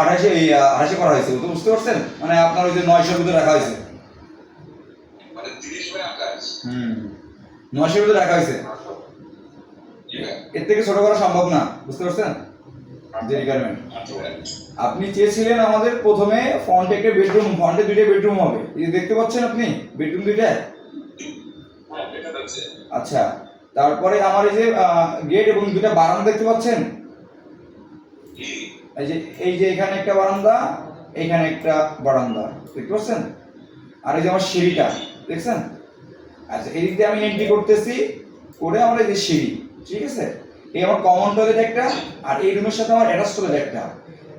আঠাশে এই আঠাশে করা হয়েছে তো বুঝতে পারছেন? মানে আপনার ওই যে নয়শোর ভিতরে রাখা হয়েছে। মানে বাই হুম। নয়শোর ভিতরে রাখা হয়েছে। এর থেকে ছোট করা সম্ভব না। বুঝতে পারছেন? যে রিকোয়ারমেন্ট আপনি চেয়েছিলেন আমাদের প্রথমে ফ্রন্টে একটা বেডরুম ফ্রন্টে দুইটা বেডরুম হবে। এই দেখতে পাচ্ছেন আপনি? বেডরুম দুইটা? হ্যাঁ আচ্ছা। তারপরে আমার এই যে গেট এবং দুটা বারান্দা দেখতে পাচ্ছেন? এই যে এই যে এখানে একটা বারান্দা, এখানে একটা বারান্দা, দেখতে পাচ্ছেন? আর এই যে আমার সিঁড়িটা, দেখছেন? আচ্ছা এই দিক দিয়ে আমি এন্ট্রি করতেছি, করে আমার এই যে সিঁড়ি, ঠিক আছে? এই আমার কমন টয়লেট একটা, আর এই রুমের সাথে আমার অ্যাটাচ টয়লেট একটা।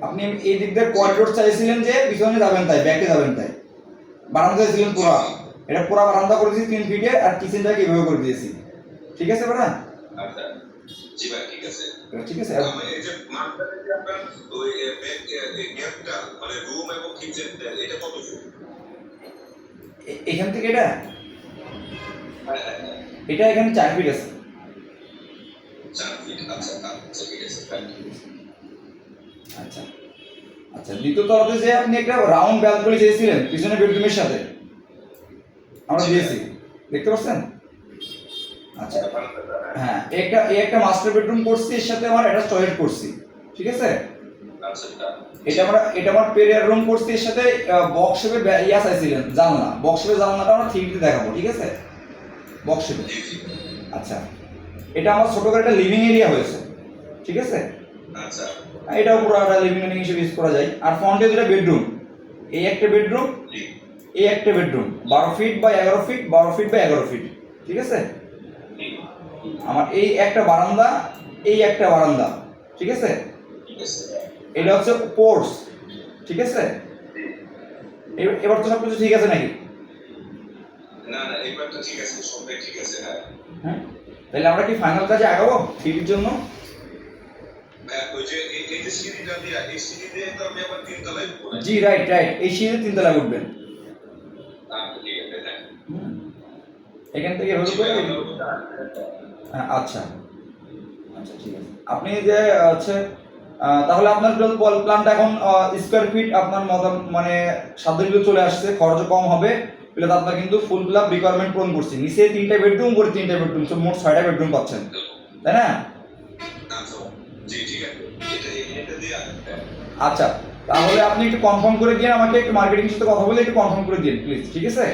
আপনি এই দিক দিয়ে করিডোর চাইছিলেন যে, পিছনে যাবেন তাই ব্যাকে যাবেন তাই। বারান্দা চাইছিলেন পুরা। এটা পুরা বারান্দা করে দিয়েছি তিন ফিটে আর কিচেনটাকে এভাবে করে দিয়েছি। ঠিক আছে, বেটা? আচ্ছা। জি ভাই ঠিক আছে? ঠিক আছে। আমি এই যে মাঝখানে যে আপনার ওই গ্যাপটা মানে রুম এবং কিচেন এটা কত এখান থেকে এটা? হ্যাঁ হ্যাঁ হ্যাঁ। এটা এখানে চার ফিট আছে। চার ফিট আচ্ছা আচ্ছা ঠিক আছে। আচ্ছা আচ্ছা দ্বিতীয় তলাতে যে আপনি একটা রাউন্ড ব্যালকনি চেয়েছিলেন পিছনে বেডরুমের সাথে। আমরা দিয়েছি। দেখতে পাচ্ছেন? আচ্ছা। হ্যাঁ। হ্যাঁ একটা এই একটা মাস্টার বেডরুম করছি এর সাথে আমার একটা টয়লেট করছি ঠিক আছে? আচ্ছা এটা এটা আমরা এটা আমার পেরিয়ার রুম করছি এর সাথে বক্স শেপে ইয়া চাইছিলেন জানলা। বক্স শেপে জানলাটা আমরা থ্রিডিতে দেখাবো ঠিক আছে? বক্স শেপে আচ্ছা। এটা আমার ছোট করে একটা লিভিং এরিয়া হয়েছে ঠিক আছে? আচ্ছা। পুরো একটা লিভিং এরিয়া হিসেবে ইউজ করা যায়। আর ফ্রন্টে দুটো বেডরুম এই একটা বেডরুম এই একটা বেডরুম বারো ফিট বা এগারো ফিট বারো ফিট বা এগারো ফিট ঠিক আছে? আমার এই একটা বারান্দা এই একটা বারান্দা ঠিক আছে? এটা হচ্ছে পোর্স ঠিক আছে? এবার তো সব কিছু ঠিক আছে নাকি? না না এবার তো ঠিক আছে সবটাই ঠিক আছে হ্যাঁ। হ্যাঁ? তাহলে আমরা কি ফাইনাল কাজে আগাবো সিটির জন্য? তিনতলায় জি রাইট রাইট এই সিঁড়ি তিনতলা উঠবেন। আচ্ছা, হ্যাঁ। এখান থেকে আচ্ছা। আচ্ছা ঠিক আছে। আপনি যে, হচ্ছে তাহলে আপনার প্ল্যানটা এখন স্কোয়ার ফিট আপনার মানে সাধ্যগুলো চলে আসছে, খরচ কম হবে প্লাস আপনার কিন্তু ফুল আপ রিকোয়ারমেন্ট পূরণ করছি। নিচে তিনটা বেডরুম করে তিনটা বেডরুম সব মোট ছয়টা বেডরুম পাচ্ছেন। তাই না? হ্যাঁ আচ্ছা তাহলে আপনি একটু কনফার্ম করে দিন, আমাকে একটু মার্কেটিং সাথে কথা বলে একটু কনফার্ম করে দিন প্লিজ ঠিক আছে?